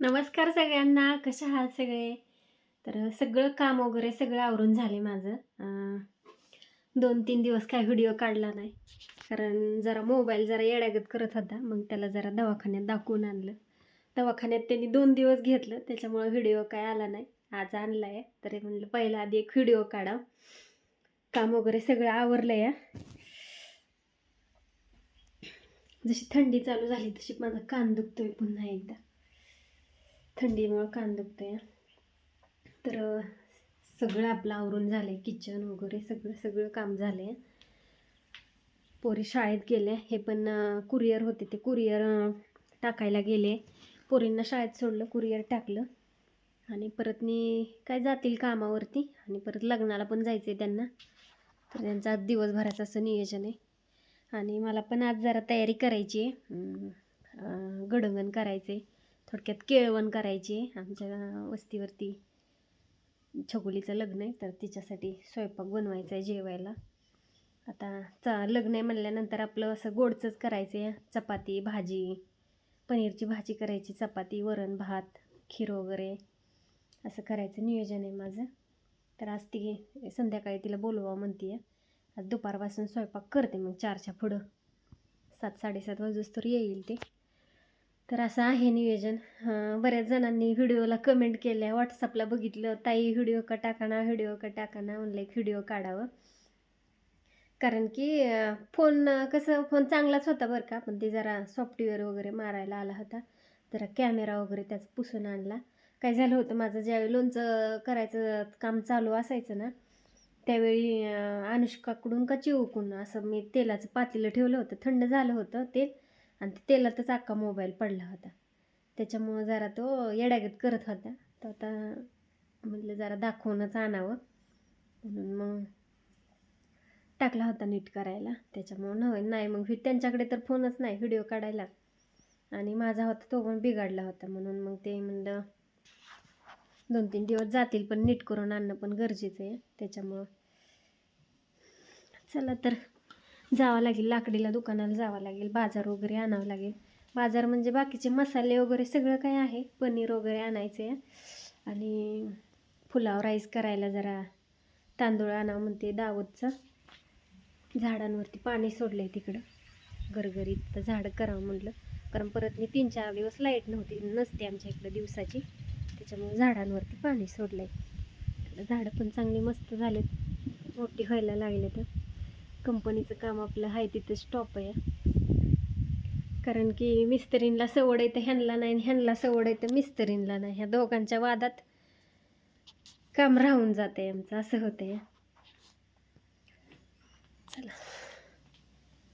नमस्कार सगळ्यांना कशा आहात सगळे? तर सगळं काम वगैरे सगळं आवरून झाले माझं. दोन तीन दिवस काय व्हिडिओ काढला नाही. कारण जरा मोबाईल जरा येड्यागत करत होता मग त्याला जरा दवाखान्यात दाखवून आणलं. दवाखान्यात त्यांनी दोन दिवस घेतलं त्याच्यामुळं व्हिडिओ काय आला नाही. आज आणला आहे तरी म्हणलं पहिला आधी एक व्हिडिओ काढा काम वगैरे सगळं आवरलं आहे जशी थंडी चालू झाली तशी माझा कान दुखतोय पुन्हा एकदा. थंडीमुळं कान आहे तर सगळं आपलं आवरून झालं आहे किचन वगैरे सगळं सगळं काम झालं आहे पोरी शाळेत गेले हे पण कुरिअर होते ते कुरिअर टाकायला गेले. पोरींना शाळेत सोडलं कुरिअर टाकलं. आणि परत मी काय जातील कामावरती आणि परत लग्नाला पण जायचं आहे त्यांना. तर त्यांचं आज दिवसभराचं असं नियोजन आहे. आणि मला पण आज जरा तयारी करायची आहे. गडंगण करायचे आहे थोडक्यात केळवण करायची आहे आमच्या वस्तीवरती. छगुलीचं लग्न आहे तर तिच्यासाठी स्वयंपाक बनवायचा आहे जेवायला. आता चा लग्न आहे म्हणल्यानंतर आपलं असं गोडचंच करायचं आहे चपाती भाजी पनीरची भाजी करायची चपाती वरण भात खीर वगैरे. असं करायचं नियोजन आहे माझं. तर आज ती संध्याकाळी तिला बोलवा म्हणते आज दुपारपासून स्वयंपाक करते मग चारच्या पुढं. सात साडेसात वाजूस तर येईल ते. तर असं आहे नियोजन. बऱ्याच जणांनी व्हिडिओला कमेंट केल्या. व्हॉट्सअपला बघितलं ताई व्हिडिओ का टाकाना व्हिडिओ का टाकाना म्हणलं एक व्हिडिओ काढावं. कारण की फोन कसं फोन चांगलाच होता बरं का पण ते जरा सॉफ्टवेअर वगैरे मारायला आला होता. जरा कॅमेरा वगैरे त्याचा पुसून आणला. काय झालं होतं माझं ज्यावेळी लोणचं करायचं काम चालू असायचं ना त्यावेळी अनुष्काकडून का चिवकून असं मी तेलाचं पातेलं ठेवलं होतं. थंड झालं होतं तेल. आणि ते तेलातच अख्खा मोबाईल पडला होता. त्याच्यामुळं जरा तो येड्यागत करत होता. तर आता म्हटलं जरा दाखवूनच आणावं. म्हणून मग टाकला होता नीट करायला. त्याच्यामुळं नव्हे नाही मग त्यांच्याकडे तर फोनच नाही व्हिडिओ काढायला. आणि माझा होता तो पण बिघडला होता. म्हणून मग ते म्हणलं दोन तीन दिवस जातील पण नीट करून आणणं पण गरजेचं आहे. त्याच्यामुळं चला तर जावं लागेल लाकडीला दुकानाला जावं लागेल बाजार वगैरे आणावं लागेल. बाजार म्हणजे बाकीचे मसाले वगैरे सगळं काय आहे पनीर वगैरे आणायचे. आहे आणि पुलाव राईस करायला जरा तांदूळ आणावं म्हणते दावतचं. झाडांवरती पाणी सोडलं आहे तिकडं. गरगरीत तर झाडं करावं म्हटलं कारण परत मी तीन चार दिवस लाइट नव्हती नसते आमच्या इकडं दिवसाची. त्याच्यामुळे झाडांवरती पाणी सोडलं आहे झाडं पण चांगली मस्त झालेत. मोठी व्हायला लागले तर कंपनीचं काम आपलं आहे तिथं स्टॉप आहे. कारण की मिस्त्रींला सवड आहे तर ह्यांना नाही आणि ह्यांना सवड आहे तर मिस्त्रींला नाही. ह्या दोघांच्या वादात काम राहून जाते आमचं असं होतंय. चला.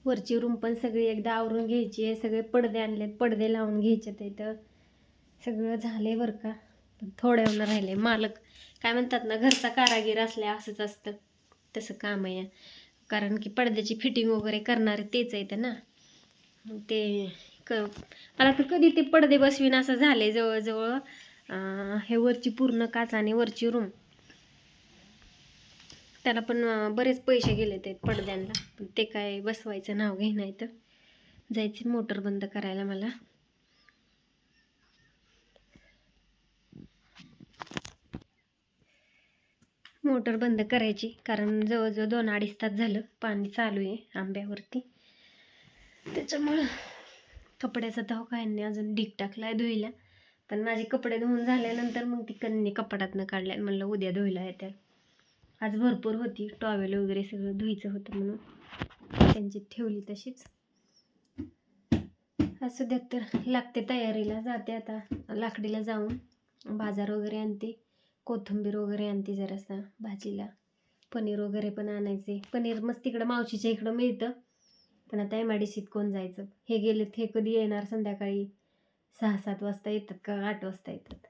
वरची रूम पण सगळी एकदा आवरून घ्यायची आहे. सगळे पडदे आणलेत पडदे लावून घ्यायचे ते तर सगळं झाले बरं का. पण थोड्या राहिले मालक काय म्हणतात ना घरचा कारागीर असल्या असंच असतं. तसं काम आहे. कारण की पडद्याची फिटिंग वगैरे करणारे तेच आहेत ना. ते क मला तर कधी ते पडदे बसवीन असं झाले जवळजवळ. हे वरची पूर्ण काच आणि वरची रूम त्याला पण बरेच पैसे गेले ते पडद्यांना. पण ते काय बसवायचं नाव घे नाही तर. जायचे मोटर बंद करायला मला. मोटर बंद करायची. कारण जवळजवळ दोन अडीच तास झालं पाणी चालू आहे आंब्यावरती. त्याच्यामुळं कपड्याचा धाव नाही. अजून ढीक आहे धुईला पण माझे कपडे धुवून झाल्यानंतर मग ती कन्नी कपाटातनं काढल्या. म्हणलं उद्या धुईला येत्या आज भरपूर होती. टॉवेल वगैरे सगळं धुईचं होतं म्हणून. त्यांची ठेवली तशीच. असं द्या तर लागते तयारीला. जाते आता लाकडीला जाऊन. बाजार वगैरे आणते. कोथिंबीर वगैरे आणते जरासा भाजीला. पनीर वगैरे पण आणायचे. पनीर मस्त तिकडं मावशीच्या इकडं मिळतं. पण आता एम आय डी सीत कोण जायचं? हे गेलेत हे कधी येणार संध्याकाळी? सहा सात वाजता येतात का? आठ वाजता येतात.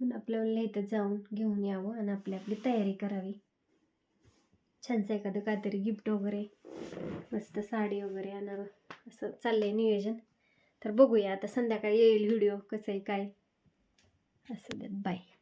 म्हणून आपल्याला इथं जाऊन घेऊन यावं आणि आपली आपली तयारी करावी. छानसं एखादं काहीतरी गिफ्ट वगैरे मस्त साडी वगैरे आणावं. असं चाललंय नियोजन. तर बघूया आता संध्याकाळी येईल व्हिडिओ कसं आहे काय? असं द्यात बाय